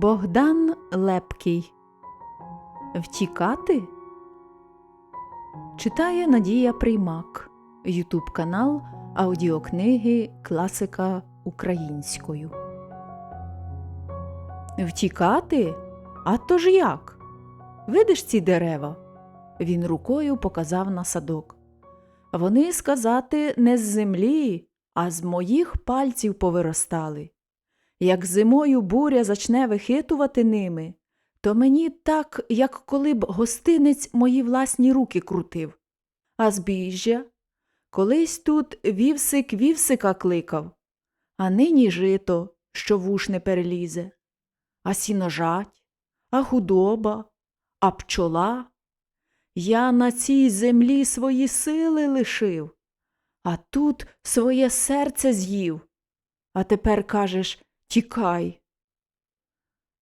Богдан Лепкий Втікати? Читає Надія Приймак Ютуб канал Аудіокниги Класика українською. Втікати? А то ж як? Видиш ці дерева? Він рукою показав на садок. Вони, сказати, не з землі, а з моїх пальців повиростали. Як зимою буря зачне вихитувати ними, то мені так, як коли б гостинець мої власні руки крутив. А збіжжя? Колись тут вівсик вівсика кликав, а нині жито, що вуш не перелізе, а сіножать, а худоба, а пчола. Я на цій землі свої сили лишив, а тут своє серце з'їв. А тепер кажеш тікай.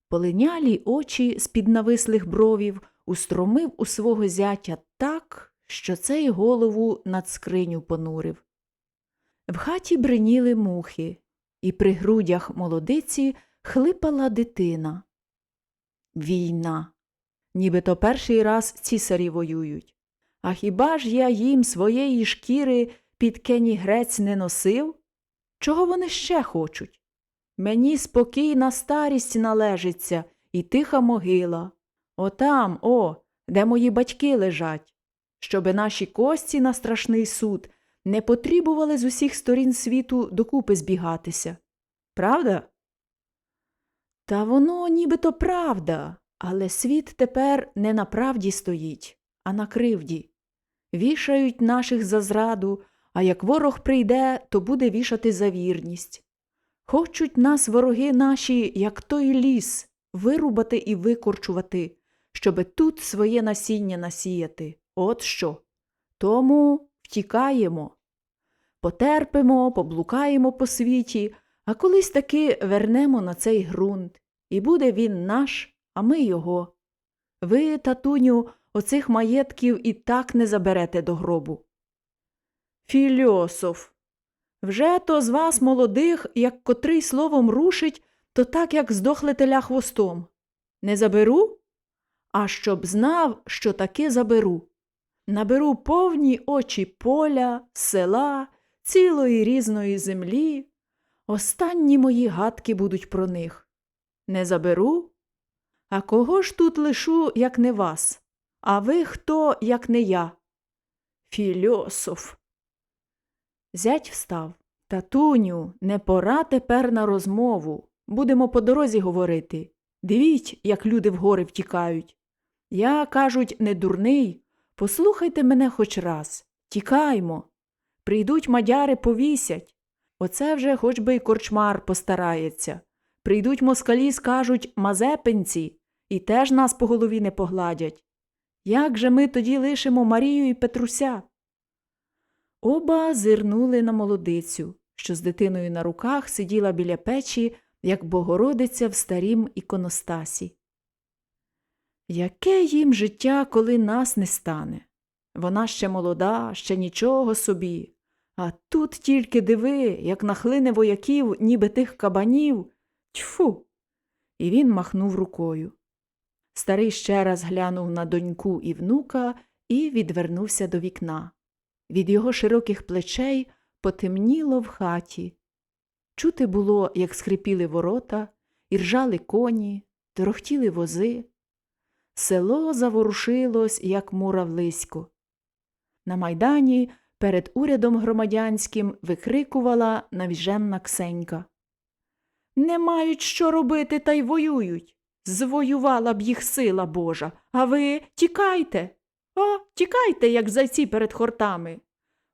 Полинялі очі з-під навислих бровів устромив у свого зятя так, що цей голову над скриню понурив. В хаті бриніли мухи, і при грудях молодиці хлипала дитина. Війна. Нібито перший раз цісарі воюють. А хіба ж я їм своєї шкіри під кені грець не носив? Чого вони ще хочуть? Мені спокійна старість належиться і тиха могила. Отам, о, де мої батьки лежать, щоби наші кості на страшний суд не потрібували з усіх сторін світу докупи збігатися. Правда? Та воно нібито правда, але світ тепер не на правді стоїть, а на кривді. Вішають наших за зраду, а як ворог прийде, то буде вішати за вірність. Хочуть нас вороги наші, як той ліс, вирубати і викорчувати, щоби тут своє насіння насіяти. От що. Тому втікаємо. Потерпимо, поблукаємо по світі, а колись таки вернемо на цей ґрунт, і буде він наш, а ми його. Ви, татуню, оцих маєтків і так не заберете до гробу. Фільософ. Вже то з вас, молодих, як котрий словом рушить, то так, як здохле теля хвостом. Не заберу? А щоб знав, що таки заберу. Наберу повні очі поля, села, цілої різної землі. Останні мої гадки будуть про них. Не заберу? А кого ж тут лишу, як не вас? А ви хто, як не я? Фільософ. Зять встав. Татуню, не пора тепер на розмову. Будемо по дорозі говорити. Дивіть, як люди в гори втікають. Я, кажуть, не дурний. Послухайте мене хоч раз. Тікаймо. Прийдуть мадяри повісять. Оце вже хоч би й корчмар постарається. Прийдуть москалі, скажуть мазепинці, і теж нас по голові не погладять. Як же ми тоді лишимо Марію і Петруся? Оба зирнули на молодицю, що з дитиною на руках сиділа біля печі, як Богородиця в старім іконостасі. Яке їм життя, коли нас не стане? Вона ще молода, ще нічого собі. А тут тільки диви, як нахлине вояків, ніби тих кабанів. Тьфу. І він махнув рукою. Старий ще раз глянув на доньку і внука і відвернувся до вікна. Від його широких плечей потемніло в хаті. Чути було, як скрипіли ворота, і ржали коні, торохтіли вози. Село заворушилось, як муравлисько. На майдані перед урядом громадянським викрикувала навіженна Ксенька. Не мають що робити, та й воюють. Звоювала б їх сила Божа, а ви тікайте. О, тікайте, як зайці перед хортами.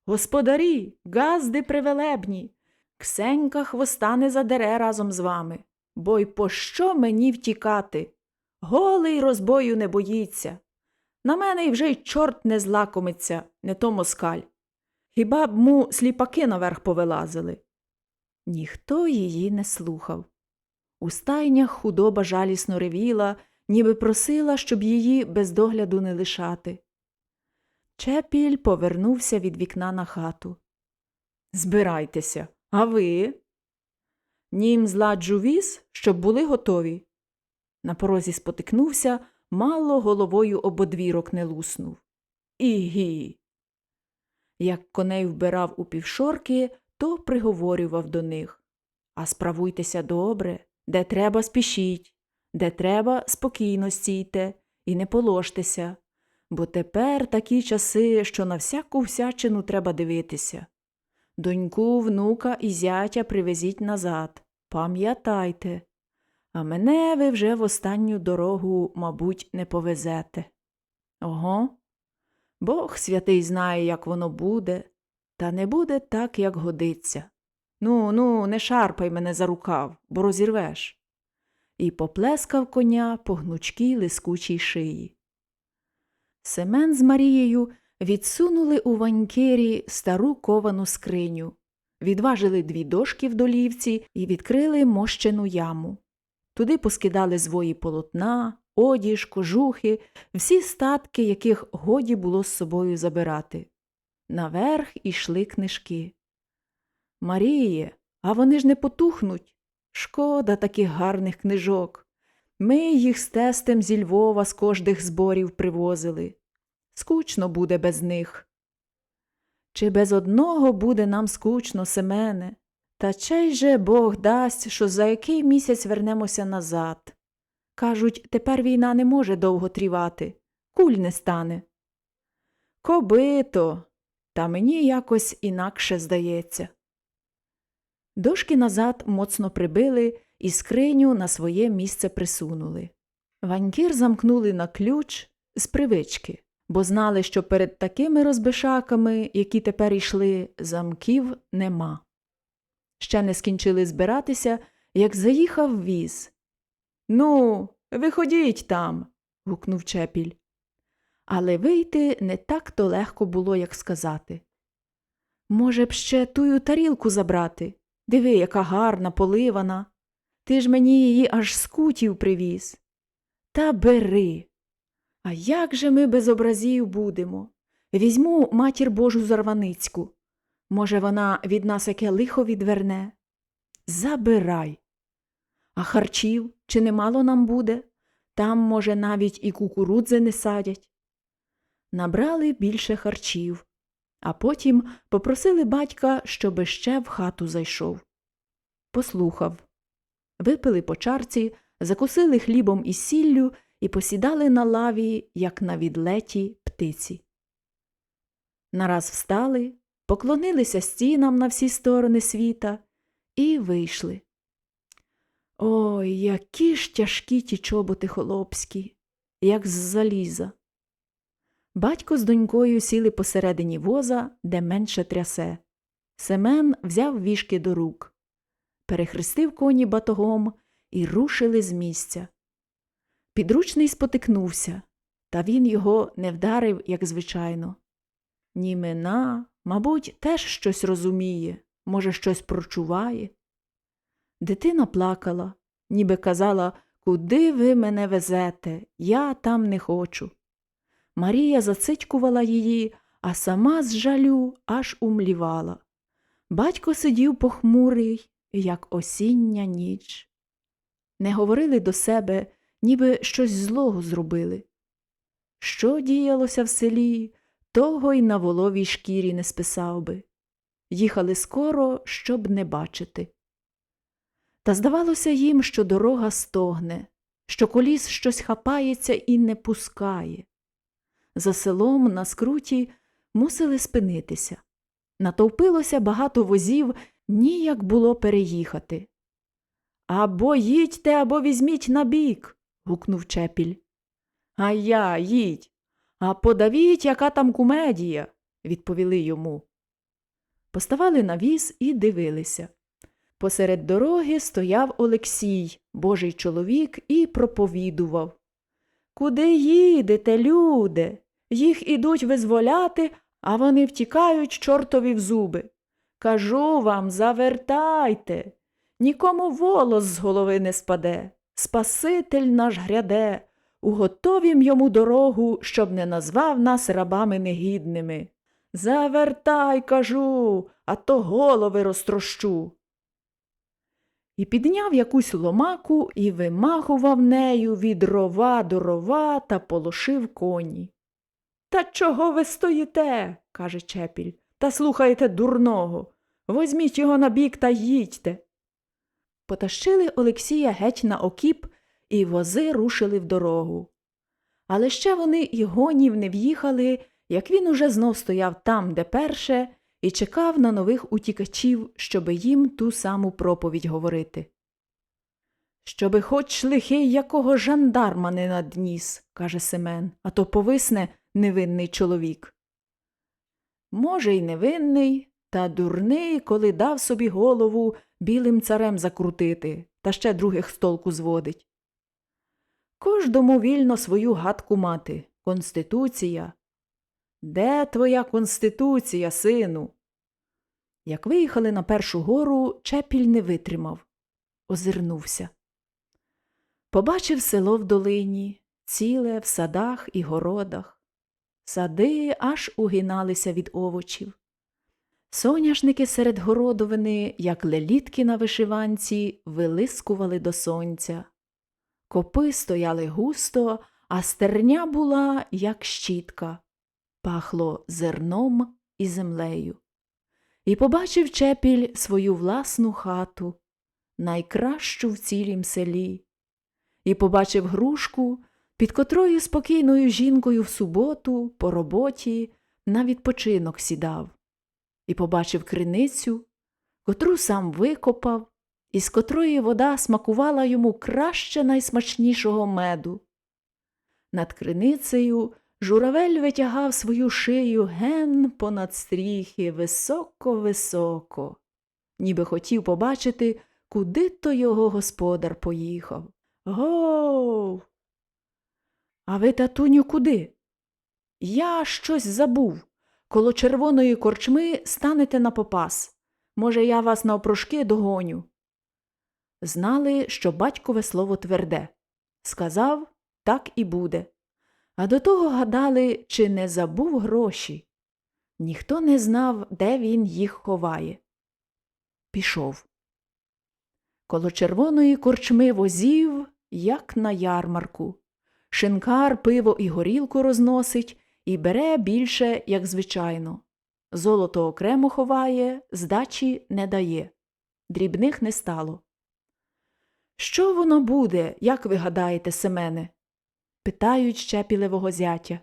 Господарі, газди привелебні, Ксенька хвоста не задере разом з вами, бо й пощо мені втікати? Голий розбою не боїться. На мене й вже й чорт не злакомиться, не то москаль. Хіба б му сліпаки наверх повилазили? Ніхто її не слухав. У стайнях худоба жалісно ревіла, ніби просила, щоб її без догляду не лишати. Чепіль повернувся від вікна на хату. Збирайтеся, а ви? Нім зладжу віз, щоб були готові. На порозі спотикнувся, мало головою об одвірок не луснув. Ігі. Як коней вбирав у півшорки, то приговорював до них. А справуйтеся добре, де треба спішіть, де треба спокійно стійте і не положтеся, бо тепер такі часи, що на всяку всячину треба дивитися. Доньку, внука і зятя привезіть назад. Пам'ятайте. А мене ви вже в останню дорогу, мабуть, не повезете. Ого. Бог святий знає, як воно буде, та не буде так, як годиться. Ну, ну, не шарпай мене за рукав, бо розірвеш. І поплескав коня по гнучкій лискучій шиї. Семен з Марією відсунули у ванькирі стару ковану скриню, відважили дві дошки в долівці і відкрили мощену яму. Туди поскидали звої полотна, одіж, кожухи, всі статки, яких годі було з собою забирати. Наверх ішли книжки. Маріє, а вони ж не потухнуть. Шкода таких гарних книжок. Ми їх з тестем зі Львова з кожних зборів привозили. Скучно буде без них. Чи без одного буде нам скучно, Семене? Та чей же Бог дасть, що за який місяць вернемося назад. Кажуть, тепер війна не може довго трівати, куль не стане. Кобито, та мені якось інакше здається. Дошки назад моцно прибили і скриню на своє місце присунули. Ванькір замкнули на ключ з привички, бо знали, що перед такими розбишаками, які тепер йшли, замків нема. Ще не скінчили збиратися, як заїхав віз. Ну, виходіть там. гукнув чепіль. Але вийти не так то легко було, як сказати. Може б ще тую тарілку забрати? Диви, яка гарна, поливана. Ти ж мені її аж з кутів привіз. Та бери. А як же ми без образів будемо? Візьму матір Божу Зарваницьку. Може, вона від нас яке лихо відверне? Забирай. А харчів чи немало нам буде? Там, може, навіть і кукурудзи не садять. Набрали більше харчів, а потім попросили батька, щоби ще в хату зайшов. Послухав. Випили по чарці, закусили хлібом із сіллю і посідали на лаві, як на відлеті птиці. Нараз встали, поклонилися стінам на всі сторони світа і вийшли. Ой, які ж тяжкі ті чоботи холопські, як з заліза. Батько з донькою сіли посередині воза, де менше трясе. Семен взяв вішки до рук, перехрестив коні батогом і рушили з місця. Підручний спотикнувся, та він його не вдарив, як звичайно. Німена, мабуть, теж щось розуміє, може, щось прочуває. Дитина плакала, ніби казала, куди ви мене везете, я там не хочу. Марія зацитькувала її, а сама з жалю аж умлівала. Батько сидів похмурий, як осіння ніч. Не говорили до себе, ніби щось злого зробили. Що діялося в селі, того й на воловій шкірі не списав би. Їхали скоро, щоб не бачити. Та здавалося їм, що дорога стогне, що коліс щось хапається і не пускає. За селом на скруті мусили спинитися. Натовпилося багато возів, ніяк було переїхати. Або їдьте, або візьміть на бік. гукнув чепіль. А я їдь. А подавіть, яка там кумедія, відповіли йому. Поставали на віз і дивилися. Посеред дороги стояв Олексій, божий чоловік, і проповідував. Куди їдете, люди? Їх ідуть визволяти, а вони втікають чортові в зуби. Кажу вам, завертайте, нікому волос з голови не спаде. Спаситель наш гряде, уготовім йому дорогу, щоб не назвав нас рабами негідними. Завертай, кажу, а то голови розтрощу. і підняв якусь ломаку і вимахував нею від рова до рова та полошив коні. Та чого ви стоїте? каже Чепіль, та слухаєте дурного. Возьміть його на бік та їдьте. Потащили Олексія геть на окіп, і вози рушили в дорогу. Але ще вони і гонів не в'їхали, як він уже знов стояв там, де перше, і чекав на нових утікачів, щоби їм ту саму проповідь говорити. Щоби хоч лихий якого жандарма не надніс, каже Семен, а то повисне невинний чоловік. Може, й невинний, та дурний, коли дав собі голову білим царем закрутити, та ще других з толку зводить. Кожному вільно свою гадку мати. Конституція. Де твоя конституція, сину? Як виїхали на першу гору, Чепіль не витримав, озирнувся. Побачив село в долині, ціле в садах і городах. Сади аж угиналися від овочів. Соняшники серед городовини, як лелітки на вишиванці, вилискували до сонця. Копи стояли густо, а стерня була, як щітка, пахло зерном і землею. І побачив Чепіль свою власну хату, найкращу в цілім селі, і побачив грушку, під котрою спокійною жінкою в суботу, по роботі, на відпочинок сідав, і побачив криницю, котру сам викопав, із котрої вода смакувала йому краще найсмачнішого меду. Над криницею журавель витягав свою шию ген понад стріхи високо-високо, ніби хотів побачити, куди то його господар поїхав. Гов. А ви, татуню, куди? Я щось забув. Коло червоної корчми станете на попас. Може, я вас навпрошки догоню. Знали, що батькове слово тверде. Сказав, так і буде. А до того гадали, чи не забув гроші. Ніхто не знав, де він їх ховає. Пішов. Коло червоної корчми возів, як на ярмарку. Шинкар пиво і горілку розносить і бере більше, як звичайно. Золото окремо ховає, здачі не дає. Дрібних не стало. Що воно буде, як ви гадаєте, Семене? питають щепілевого зятя.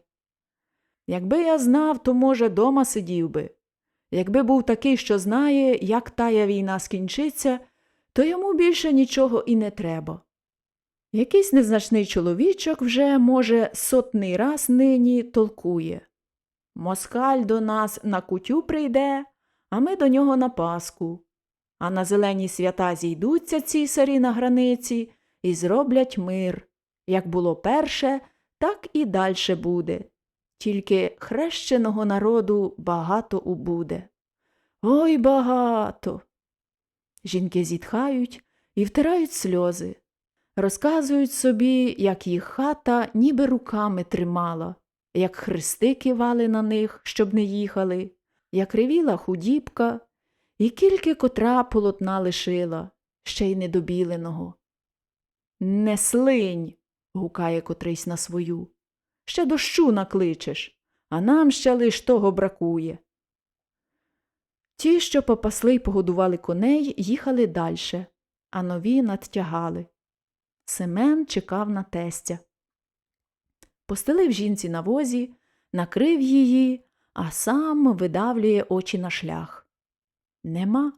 Якби я знав, то, може, дома сидів би. Якби був такий, що знає, як тая війна скінчиться, то йому більше нічого і не треба. Якийсь незначний чоловічок вже, може, сотний раз нині толкує. Москаль до нас на кутю прийде, а ми до нього на Пасху. А на зелені свята зійдуться цісарі на границі і зроблять мир. Як було перше, так і дальше буде. Тільки хрещеного народу багато убуде. Ой багато. Жінки зітхають і втирають сльози. Розказують собі, як їх хата ніби руками тримала, як хрести кивали на них, щоб не їхали, як ревіла худібка, і кільки котра полотна лишила, ще й недобіленого. Не слинь. гукає котрийсь на свою. Ще дощу накличеш, а нам ще лиш того бракує. Ті, що попасли й погодували коней, їхали дальше, а нові надтягали. Семен чекав на тестя. Постелив жінці на возі, накрив її, а сам видавлює очі на шлях. Нема.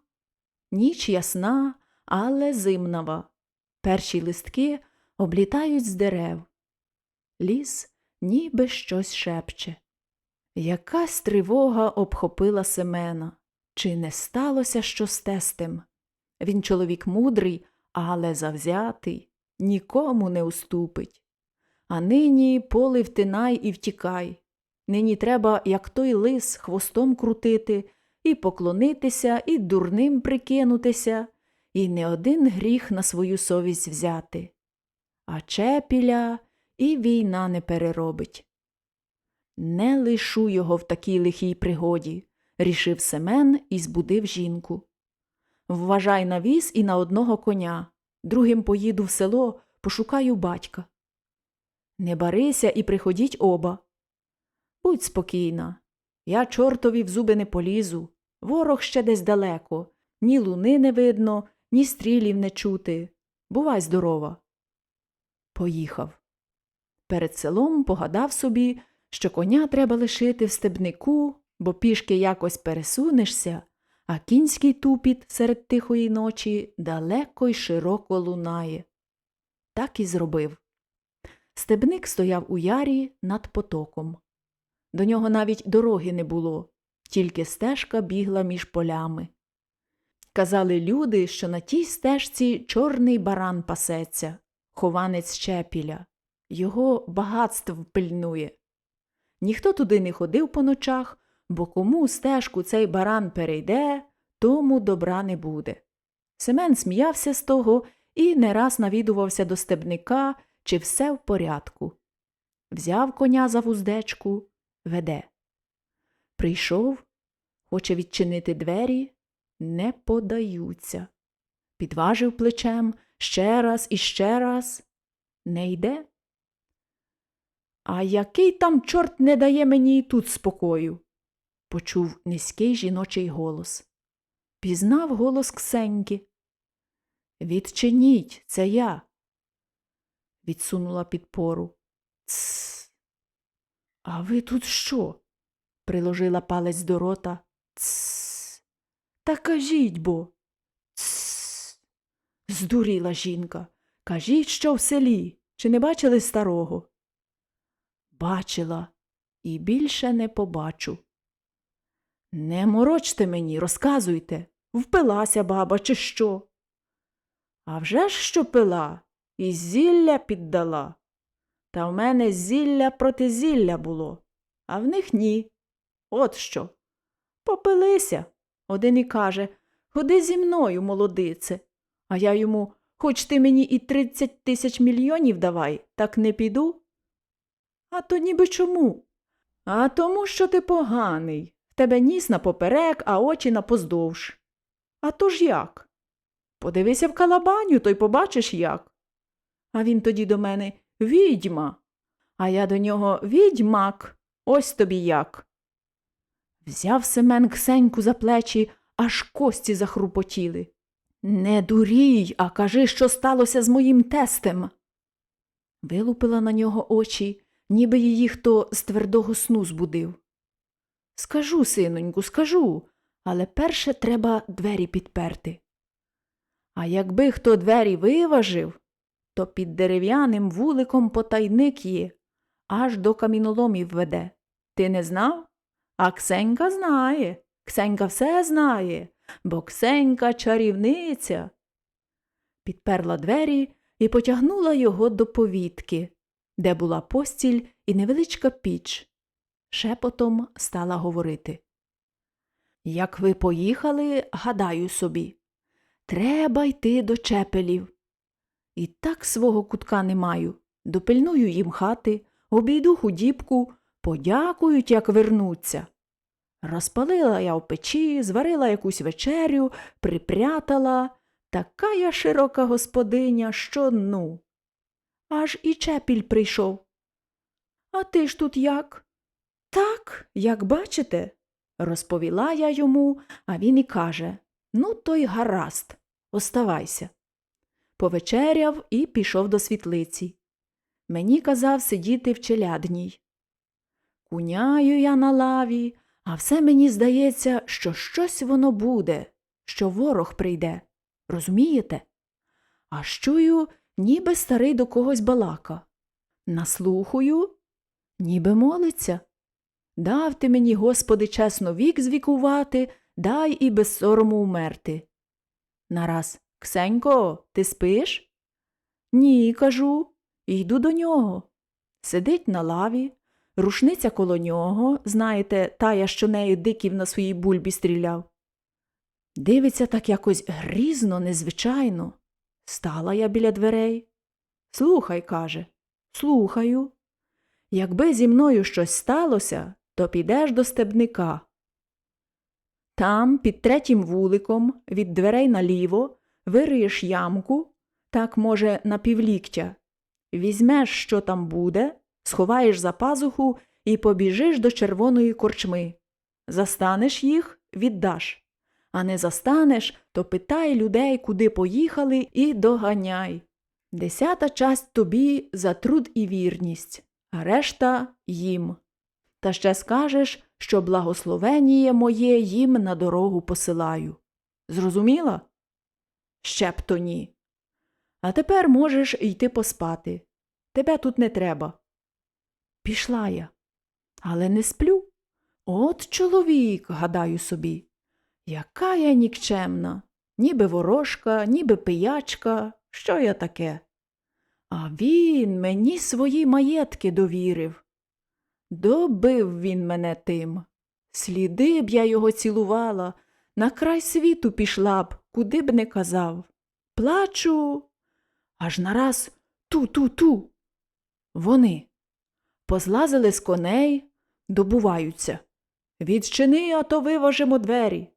Ніч ясна, але зимнава. Перші листки облітають з дерев. Ліс ніби щось шепче. Якась тривога обхопила Семена. Чи не сталося що з тестем? Він чоловік мудрий, але завзятий, нікому не уступить. А нині поли втинай і втікай. Нині треба, як той лис, хвостом крутити, і поклонитися, і дурним прикинутися, і не один гріх на свою совість взяти. А чепіля і війна не переробить. Не лишу його в такій лихій пригоді, рішив Семен і збудив жінку. Вважай на віз і на одного коня. Другим поїду в село, пошукаю батька. Не барися і приходіть оба. Будь спокійна. Я чортові в зуби не полізу. Ворог ще десь далеко. Ні луни не видно, ні стрілів не чути. Бувай здорова. Поїхав. Перед селом погадав собі, що коня треба лишити в стебнику, бо пішки якось пересунешся, а кінський тупіт серед тихої ночі далеко й широко лунає. Так і зробив. Стебник стояв у ярі над потоком. До нього навіть дороги не було, тільки стежка бігла між полями. Казали люди, що на тій стежці чорний баран пасеться, хованець Чепіля. Його багатств пильнує. Ніхто туди не ходив по ночах, бо кому стежку цей баран перейде, тому добра не буде. Семен сміявся з того і не раз навідувався до стебника, чи все в порядку. Взяв коня за вуздечку, веде. Прийшов, хоче відчинити двері, не подаються. Підважив плечем ще раз і ще раз. Не йде. А який там чорт не дає мені і тут спокою? Почув низький жіночий голос. Пізнав голос Ксеньки. Відчиніть, це я. Відсунула підпору. Тсс. А ви тут що? приложила палець до рота. Тсс. Та кажіть бо. Тсс. Здуріла жінка. Кажіть, що в селі. Чи не бачили старого? Бачила і більше не побачу. Не морочте мені, розказуйте, впилася баба, чи що? А вже ж що пила, і зілля піддала. Та в мене зілля проти зілля було, а в них ні. От що. Попилися. Один і каже Ходи зі мною, молодице. А я йому Хоч ти мені і тридцять тисяч мільйонів давай, так не піду. А то ніби чому? А тому, що ти поганий. Тебе ніс напоперек, а очі напоздовж. А то ж як? Подивися в калабаню, то й побачиш як. А він тоді до мене відьма. А я до нього відьмак. Ось тобі як. Взяв Семен Ксеньку за плечі, аж кості захрупотіли. Не дурій, а кажи, що сталося з моїм тестем. Вилупила на нього очі, ніби її хто з твердого сну збудив. Скажу, синоньку, скажу, але перше треба двері підперти. А якби хто двері виважив, то під дерев'яним вуликом потайник є, аж до каміноломів веде. Ти не знав? А Ксенька знає. Ксенька все знає бо Ксенька чарівниця. Підперла двері і потягнула його до повітки, де була постіль і невеличка піч. Шепотом стала говорити. Як ви поїхали, гадаю собі, треба йти до чепелів. І так свого кутка не маю. Допильную їм хати, обійду худібку, подякують, як вернуться. Розпалила я в печі, зварила якусь вечерю, припрятала. Така я широка господиня, що ну. Аж і чепіль прийшов. А ти ж тут як? Так, як бачите, розповіла я йому, а він і каже Ну, то й гаразд, оставайся. Повечеряв і пішов до світлиці. Мені казав сидіти в челядній. Куняю я на лаві, а все мені здається, що щось воно буде, що ворог прийде. Розумієте? А чую, ніби старий до когось балака. Наслухаю, ніби молиться. Дав ти мені, Господи, чесно вік звікувати, дай і без сорому умерти. Нараз Ксенько, ти спиш? Ні, кажу, йду до нього. Сидить на лаві, рушниця коло нього, знаєте, тая, що нею диків на своїй бульбі стріляв. Дивиться так якось грізно, незвичайно. Стала я біля дверей. Слухай, каже, слухаю. Якби зі мною щось сталося, то підеш до стебника. Там, під третім вуликом, від дверей наліво, вириєш ямку, так, може, на півліктя. Візьмеш, що там буде, сховаєш за пазуху і побіжиш до червоної корчми. Застанеш їх, віддаш. А не застанеш, то питай людей, куди поїхали, і доганяй. Десята часть тобі за труд і вірність, а решта їм. Та ще скажеш, що благословеніє моє їм на дорогу посилаю. Зрозуміла? Ще б то ні. А тепер можеш йти поспати. Тебе тут не треба. Пішла я, але не сплю. От чоловік, гадаю собі. Яка я нікчемна, ніби ворожка, ніби пиячка, що я таке? А він мені свої маєтки довірив. Добив він мене тим. Сліди б я його цілувала, на край світу пішла б, куди б не казав. Плачу, аж нараз ту-ту-ту. Вони позлазили з коней, добуваються. Відчини, а то виважимо двері.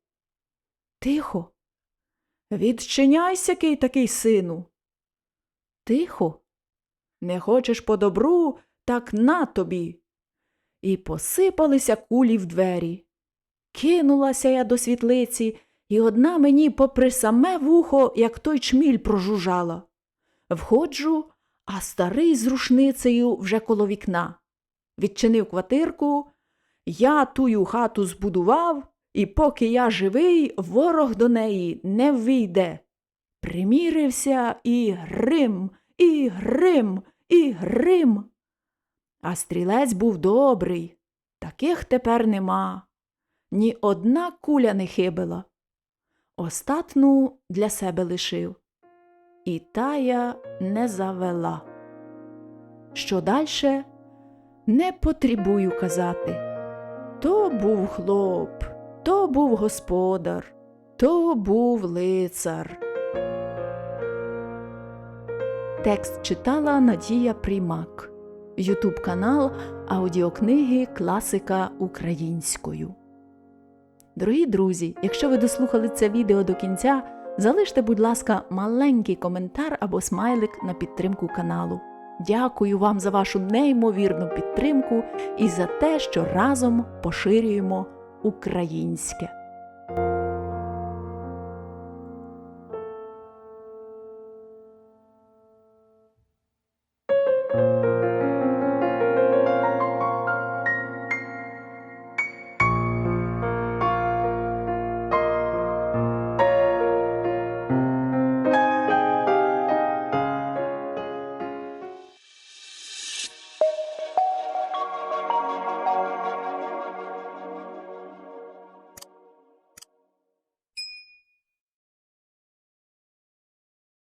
Тихо. Відчиняйся, кий такий сину. Тихо. Не хочеш по добру, так на тобі. І посипалися кулі в двері. Кинулася я до світлиці, і одна мені попри саме вухо, як той чміль прожужжала. Входжу, а старий з рушницею вже коло вікна. Відчинив квартирку, я тую хату збудував, і поки я живий, ворог до неї не вийде. Примірився і грим, і грим, і грим. А стрілець був добрий, таких тепер нема. Ні одна куля не хибила. Остатну для себе лишив. І тая не завела. Що дальше не потребую казати. То був хлоп, то був господар, то був лицар. Текст читала Надія Приймак. Ютуб канал Аудіокниги Класика українською. Дорогі друзі, якщо ви дослухали це відео до кінця, залиште, будь ласка, маленький коментар або смайлик на підтримку каналу. Дякую вам за вашу неймовірну підтримку і за те, що разом поширюємо українське.